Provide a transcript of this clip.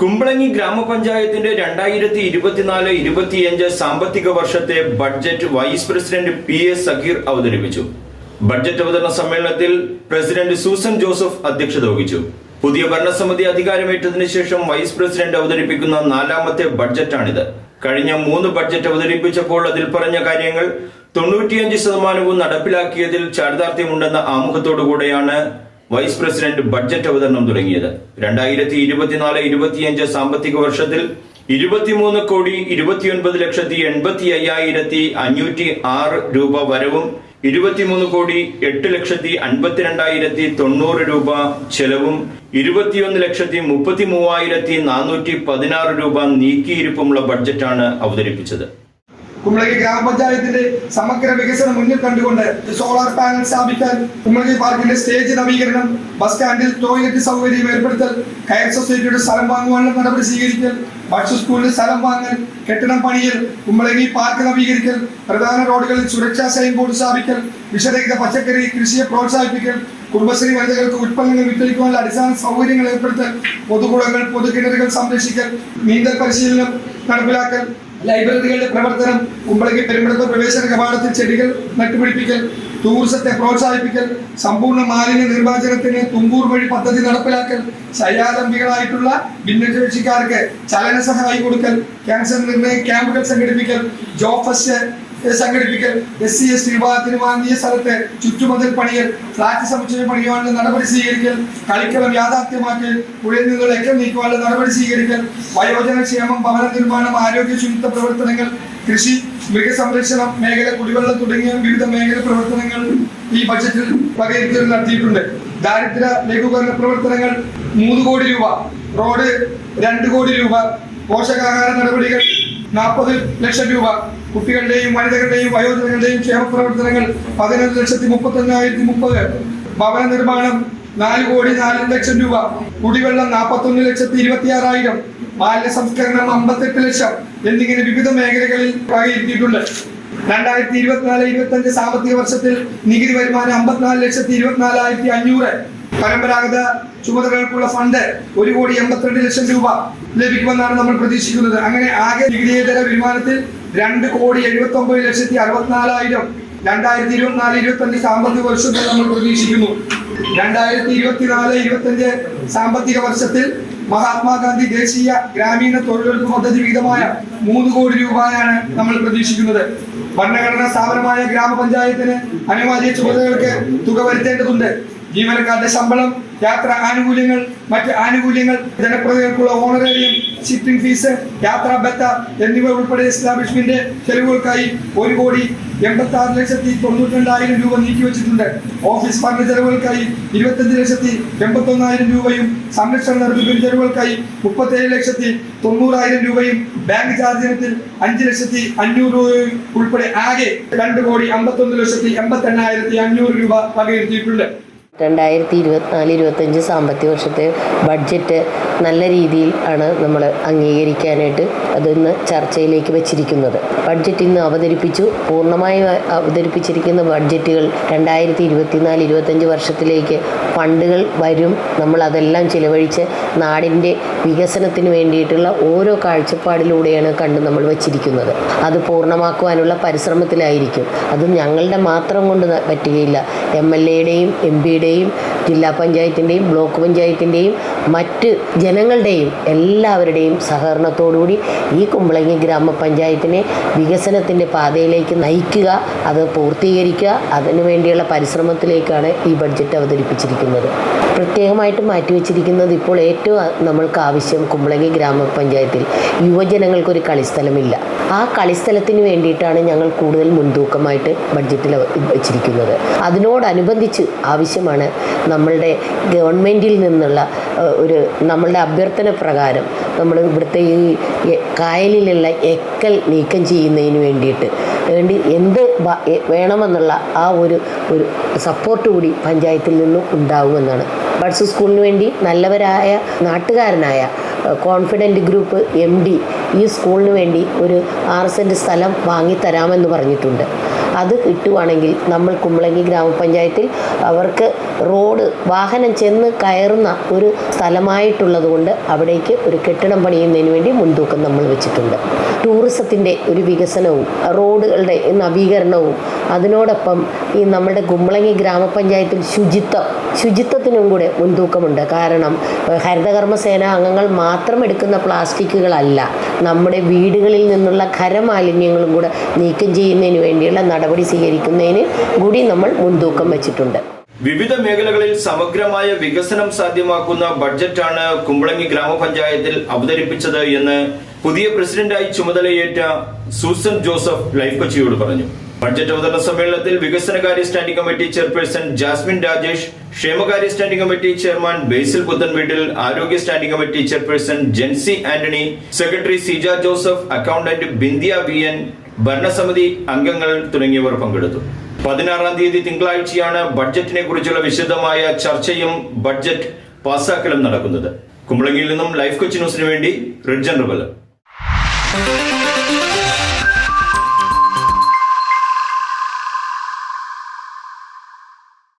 കുമ്പളങ്ങി ഗ്രാമപഞ്ചായത്തിന്റെ രണ്ടായിരത്തി ഇരുപത്തിനാല് ഇരുപത്തിയഞ്ച് സാമ്പത്തിക വർഷത്തെ budget vice president P S Sakheer അവതരിപ്പിച്ചു. ബഡ്ജറ്റ് അവതരണ സമ്മേളനത്തിൽ പ്രസിഡന്റ് സൂസൻ ജോസഫ് അധ്യക്ഷത വഹിച്ചു. പുതിയ ഭരണസമിതി അധികാരമേറ്റതിനു ശേഷം വൈസ് പ്രസിഡന്റ് അവതരിപ്പിക്കുന്ന നാലാമത്തെ ബഡ്ജറ്റാണിത്. കഴിഞ്ഞ മൂന്ന് ബഡ്ജറ്റ് അവതരിപ്പിച്ചപ്പോൾ അതിൽ പറഞ്ഞ കാര്യങ്ങൾ തൊണ്ണൂറ്റിയഞ്ച് ശതമാനവും നടപ്പിലാക്കിയതിൽ ചാരിതാർത്ഥ്യമുണ്ടെന്ന ആമുഖത്തോടുകൂടെയാണ് വൈസ് പ്രസിഡന്റ് ബഡ്ജറ്റ് അവതരണം തുടങ്ങിയത്. രണ്ടായിരത്തി ഇരുപത്തിനാല് ഇരുപത്തിയഞ്ച് സാമ്പത്തിക വർഷത്തിൽ ഇരുപത്തിമൂന്ന് കോടി ഇരുപത്തിയൊൻപത് ലക്ഷത്തി എൺപത്തി അയ്യായിരത്തി അഞ്ഞൂറ്റി ആറ് രൂപ വരവും ഇരുപത്തിമൂന്ന് കോടി എട്ട് ലക്ഷത്തി അൻപത്തിരണ്ടായിരത്തി തൊണ്ണൂറ് രൂപ ചെലവും ഇരുപത്തിയൊന്ന് ലക്ഷത്തി മുപ്പത്തി മൂവായിരത്തി നാനൂറ്റി പതിനാറ് രൂപ നീക്കിയിരിപ്പുമുള്ള ബഡ്ജറ്റാണ് അവതരിപ്പിച്ചത്. കുമ്പളകി ഗ്രാമപഞ്ചായത്തിന്റെ സമഗ്ര വികസനം മുന്നിൽ കണ്ടുകൊണ്ട് സോളാർ പാനൽ സ്ഥാപിക്കാൻ കുമ്പളകി പാർക്കിന്റെ സ്റ്റേജ് നവീകരണം ബസ് സ്റ്റാൻഡിൽ ടോയ്ലറ്റ് സൗകര്യം ഏർപ്പെടുത്തൽ കയർ സൊസൈറ്റിയുടെ സ്ഥലം വാങ്ങുവാനുള്ള നടപടി സ്വീകരിക്കൽ ഭക്ഷ്യ സ്കൂളിൽ സ്ഥലം വാങ്ങൽ കെട്ടിടം പണിയൽ കുമ്പളകി പാർക്ക് നവീകരിക്കൽ പ്രധാന റോഡുകളിൽ സുരക്ഷാ സൈൻ ബോർഡ് സ്ഥാപിക്കൽ വിഷരഹിത പച്ചക്കറി കൃഷിയെ പ്രോത്സാഹിപ്പിക്കൽ കുടുംബശ്രീ വനിതകൾക്ക് ഉൽപ്പന്നങ്ങൾ വിറ്റഴിക്കുവാനുള്ള അടിസ്ഥാന സൗകര്യങ്ങൾ ഏർപ്പെടുത്തൽ പൊതുകുളങ്ങൾ പൊതുകിണറുകൾ സംരക്ഷിക്കൽ നീന്തൽ പരിശീലനം നടപ്പിലാക്കൽ ലൈബ്രറികളുടെ പ്രവർത്തനം കുമ്പളകി പെരുമ്പടത്ത് പ്രവേശന കവാടത്തിൽ ചെടികൾ നട്ടുപിടിപ്പിക്കൽ ടൂറിസത്തെ പ്രോത്സാഹിപ്പിക്കൽ സമ്പൂർണ മാലിന്യ നിർമ്മാർജനത്തിന് തുമ്പൂർ വഴി പദ്ധതി നടപ്പിലാക്കൽ ശയ്യാലംബികളായിട്ടുള്ള ഭിന്നശേഷിക്കാർക്ക് ചലന സഹായി കൊടുക്കൽ ക്യാൻസർ നിർണയ ക്യാമ്പുകൾ സംഘടിപ്പിക്കൽ ജോബ് ഫസ്റ്റ് സംഘടിപ്പിക്കൽ. എസ് സി എസ് ടി വിഭാഗത്തിന് വാങ്ങിയ സ്ഥലത്ത് ചുറ്റുമതിൽ പണിയൽ ഫ്ളാറ്റ് സമുച്ചയം പണിയുവാനുള്ള നടപടി സ്വീകരിക്കൽ കളിക്കളം യാഥാർത്ഥ്യമാക്കൽ പുഴയിൽ നിന്നുള്ള ലക്കം നീക്കുവാനുള്ള നടപടി സ്വീകരിക്കൽ വയോജന ക്ഷേമം ഭവന നിർമ്മാണം ആരോഗ്യ ശുചിത്വ പ്രവർത്തനങ്ങൾ കൃഷി മൃഗസംരക്ഷണം മേഖല കുടിവെള്ളം തുടങ്ങിയ വിവിധ മേഖല പ്രവർത്തനങ്ങൾ ഈ ബജറ്റിൽ വകയിരുത്തൽ നടത്തിയിട്ടുണ്ട് ദാരിദ്ര്യ ലഘൂകരണ പ്രവർത്തനങ്ങൾ മൂന്ന് കോടി രൂപ റോഡ് രണ്ട് കോടി രൂപ പോഷകാഹാര നടപടികൾ നാൽപ്പത് ലക്ഷം രൂപ കുട്ടികളുടെയും വനിതകളുടെയും വയോജനങ്ങളുടെയും ക്ഷേമ പ്രവർത്തനങ്ങൾ പതിനൊന്ന് ലക്ഷത്തി മുപ്പത്തൊന്നായിരത്തി മുപ്പത്. ഭവന നിർമ്മാണം നാല് കോടി നാല് ലക്ഷം രൂപ. കുടിവെള്ളം നാൽപ്പത്തൊന്ന് ലക്ഷത്തി ഇരുപത്തി ആറായിരം മാലിന്യ സംസ്കരണം അമ്പത്തെട്ട് ലക്ഷം എന്നിങ്ങനെ വിവിധ മേഖലകളിൽ വകയിരുത്തിയിട്ടുണ്ട്. രണ്ടായിരത്തി ഇരുപത്തിനാല് ഇരുപത്തി അഞ്ച് സാമ്പത്തിക വർഷത്തിൽ നികുതി വരുമാനം അമ്പത്തിനാല് ലക്ഷത്തി ഇരുപത്തിനാലായിരത്തി അഞ്ഞൂറ്. പരമ്പരാഗത ചുമതലകൾക്കുള്ള ഫണ്ട് ഒരു കോടി എൺപത്തിരണ്ട് ലക്ഷം രൂപ ലഭിക്കുമെന്നാണ് നമ്മൾ പ്രതീക്ഷിക്കുന്നത്. അങ്ങനെ ആകെ നികുതിയേതര വരുമാനത്തിൽ രണ്ട് കോടി എഴുപത്തി ഒമ്പത് ലക്ഷത്തി അറുപത്തിനാലായിരം. രണ്ടായിരത്തി ഇരുപത്തിനാല് ഇരുപത്തി അഞ്ച് സാമ്പത്തിക വർഷത്തിൽ നമ്മൾ പ്രതീക്ഷിക്കുന്നു. രണ്ടായിരത്തി ഇരുപത്തിനാല് ഇരുപത്തി അഞ്ച് സാമ്പത്തിക വർഷത്തിൽ മഹാത്മാഗാന്ധി ദേശീയ ഗ്രാമീണ തൊഴിലുറപ്പ് പദ്ധതി വിഹിതമായ മൂന്ന് കോടി രൂപയാണ് നമ്മൾ പ്രതീക്ഷിക്കുന്നത്. ഭരണഘടനാ സ്ഥാപനമായ ഗ്രാമപഞ്ചായത്തിന് അനിവാര്യ ചുമതലകൾക്ക് തുക വരുത്തേണ്ടതുണ്ട്. ജീവനക്കാരുടെ ശമ്പളം യാത്ര ആനുകൂല്യങ്ങൾ മറ്റ് ആനുകൂല്യങ്ങൾ ജനപ്രതിനിധികൾക്കുള്ള ഓണറേറിയം സിറ്റിംഗ് ഫീസ് യാത്രാ ബത്ത എന്നിവ ഉൾപ്പെടെ എസ്റ്റാബ്ലിഷ്മെന്റ് ചെലവുകൾക്കായി ഒരു കോടി എൺപത്തി ആറ് ലക്ഷത്തി തൊണ്ണൂറ്റി രണ്ടായിരം രൂപ നീക്കിവെച്ചിട്ടുണ്ട്. ഓഫീസ് ഫണ്ട് ചെലവുകൾക്കായി ഇരുപത്തഞ്ച് ലക്ഷത്തി എൺപത്തി ഒന്നായിരം രൂപയും സംരക്ഷണ നടത്തിപ്പിന് ചെലവുകൾക്കായി മുപ്പത്തേഴ് ലക്ഷത്തി തൊണ്ണൂറായിരം രൂപയും ബാങ്ക് ചാർജ് ഇനത്തിൽ അഞ്ച് ലക്ഷത്തി അഞ്ഞൂറ് രൂപയും ഉൾപ്പെടെ ആകെ രണ്ട് കോടി അമ്പത്തൊന്ന് ലക്ഷത്തി എൺപത്തി എണ്ണായിരത്തി അഞ്ഞൂറ് രൂപ വകയിരുത്തിയിട്ടുണ്ട്. രണ്ടായിരത്തി ഇരുപത്തിനാല് ഇരുപത്തഞ്ച് സാമ്പത്തിക വർഷത്തെ ബഡ്ജറ്റ് നല്ല രീതിയിൽ ആണ് നമ്മൾ അംഗീകരിക്കാനായിട്ട് അതിന്ന് ചർച്ചയിലേക്ക് വെച്ചിരിക്കുന്നത്. ബഡ്ജറ്റ് ഇന്ന് അവതരിപ്പിച്ചു. പൂർണമായി അവതരിപ്പിച്ചിരിക്കുന്ന ബഡ്ജറ്റുകൾ രണ്ടായിരത്തി ഇരുപത്തിനാല് ഇരുപത്തഞ്ച് വർഷത്തിലേക്ക് ഫണ്ടുകൾ വരും. നമ്മൾ അതെല്ലാം ചിലവഴിച്ച് നാടിന്റെ വികസനത്തിന് വേണ്ടിയിട്ടുള്ള ഓരോ കാഴ്ചപ്പാടിലൂടെയാണ് കണ്ട് നമ്മൾ വച്ചിരിക്കുന്നത്. അത് പൂർണമാക്കുവാനുള്ള പരിശ്രമത്തിലായിരിക്കും. അത് ഞങ്ങളുടെ മാത്രം കൊണ്ട് പറ്റുകയില്ല. എം എൽ എയുടെയും എം പിയുടെയും ജില്ലാ പഞ്ചായത്തിന്റെയും ബ്ലോക്ക് പഞ്ചായത്തിന്റെയും മറ്റ് ജനങ്ങളുടെയും എല്ലാവരുടെയും സഹകരണത്തോടുകൂടി ഈ കുമ്പളങ്ങി ഗ്രാമപഞ്ചായത്തിനെ വികസനത്തിന്റെ പാതയിലേക്ക് നയിക്കുക അത് പൂർത്തീകരിക്കുക അതിനുവേണ്ടിയുള്ള പരിശ്രമത്തിലേക്കാണ് ഈ ബഡ്ജറ്റ് അവതരിപ്പിച്ചിരിക്കുന്നത്. പ്രത്യേകമായിട്ട് മാറ്റിവെച്ചിരിക്കുന്നത് ഇപ്പോൾ ഏറ്റവും നമ്മൾക്ക് ആവശ്യം കുമ്പളങ്ങി ഗ്രാമപഞ്ചായത്തിൽ യുവജനങ്ങൾക്കൊരു കളിസ്ഥലമില്ല. ആ കളിസ്ഥലത്തിന് വേണ്ടിയിട്ടാണ് ഞങ്ങൾ കൂടുതൽ മുൻതൂക്കമായിട്ട് ബഡ്ജറ്റിൽ വെച്ചിരിക്കുന്നത്. അതിനോടനുബന്ധിച്ച് ആവശ്യമാണ് നമ്മളുടെ ഗവൺമെന്റിൽ നിന്നുള്ള ഒരു നമ്മളുടെ അഭ്യർത്ഥന പ്രകാരം നമ്മൾ ഇവിടുത്തെ ഈ കായലിലുള്ള എക്കൽ നീക്കം ചെയ്യുന്നതിന് വേണ്ടിയിട്ട് വേണ്ടി എന്ത് വേണമെന്നുള്ള ആ ഒരു ഒരു സപ്പോർട്ട് കൂടി പഞ്ചായത്തിൽ നിന്നും ഉണ്ടാവുമെന്നാണ്. ബഡ്സ് സ്കൂളിന് വേണ്ടി നല്ലവരായ നാട്ടുകാരനായ കോൺഫിഡന്റ് ഗ്രൂപ്പ് എം ഡി ഈ സ്കൂളിന് വേണ്ടി ഒരു ആറ് സെന്റ് സ്ഥലം വാങ്ങിത്തരാമെന്ന് പറഞ്ഞിട്ടുണ്ട്. അത് കിട്ടുവാണെങ്കിൽ നമ്മൾ കുമ്പളങ്ങി ഗ്രാമപഞ്ചായത്തിൽ അവർക്ക് റോഡ് വാഹനം ചെന്ന് കയറുന്ന ഒരു സ്ഥലമായിട്ടുള്ളത് കൊണ്ട് അവിടേക്ക് ഒരു കെട്ടിടം പണിയുന്നതിന് വേണ്ടി മുൻതൂക്കം നമ്മൾ വെച്ചിട്ടുണ്ട്. ടൂറിസത്തിന്റെ ഒരു വികസനവും റോഡുകളുടെ നവീകരണവും അതിനോടൊപ്പം ഈ നമ്മുടെ കുമ്പളങ്ങി ഗ്രാമപഞ്ചായത്തിൽ ശുചിത്വം ശുചിത്വത്തിനും കൂടെ മുൻതൂക്കമുണ്ട്. കാരണം ഹരിതകർമ്മസേന അംഗങ്ങൾ മാത്രം എടുക്കുന്ന പ്ലാസ്റ്റിക്കുകളല്ല. നമ്മുടെ വീടുകളിൽ നിന്നുള്ള ഖരമാലിന്യങ്ങളും കൂടെ നീക്കം ചെയ്യുന്നതിന് വേണ്ടിയുള്ള നടപടി സ്വീകരിക്കുന്നതിന് കൂടി നമ്മൾ മുൻതൂക്കം വെച്ചിട്ടുണ്ട്. വിവിധ മേഖലകളിൽ സമഗ്രമായ വികസനം സാധ്യമാക്കുന്ന ബഡ്ജറ്റാണ് കുമ്പളങ്ങി ഗ്രാമപഞ്ചായത്തിൽ അവതരിപ്പിച്ചത് എന്ന് പുതിയ പ്രസിഡന്റായി ചുമതലയേറ്റ സൂസൻ ജോസഫ് ലൈഫ് കൊച്ചിയോട് പറഞ്ഞു. ബഡ്ജറ്റ് അവതരണ സമ്മേളനത്തിൽ വികസനകാര്യ standing committee chairperson Jasmine Rajesh ക്ഷേമകാര്യ standing committee chairman Basil Puthen Veettil ആരോഗ്യ standing committee chairperson Jency Antony secretary Sija Joseph accountant Bindiya V N ഭരണസമിതി അംഗങ്ങൾ തുടങ്ങിയവർ പങ്കെടുത്തു. പതിനാറാം തീയതി തിങ്കളാഴ്ചയാണ് ബഡ്ജറ്റിനെ കുറിച്ചുള്ള വിശദമായ ചർച്ചയും ബഡ്ജറ്റ് പാസാക്കലും നടക്കുന്നത്. കുമ്പളങ്ങിയിൽ നിന്നും ലൈഫ് കൊച്ചി ന്യൂസിന് വേണ്ടി റിഡ്ജൻ റബൽ.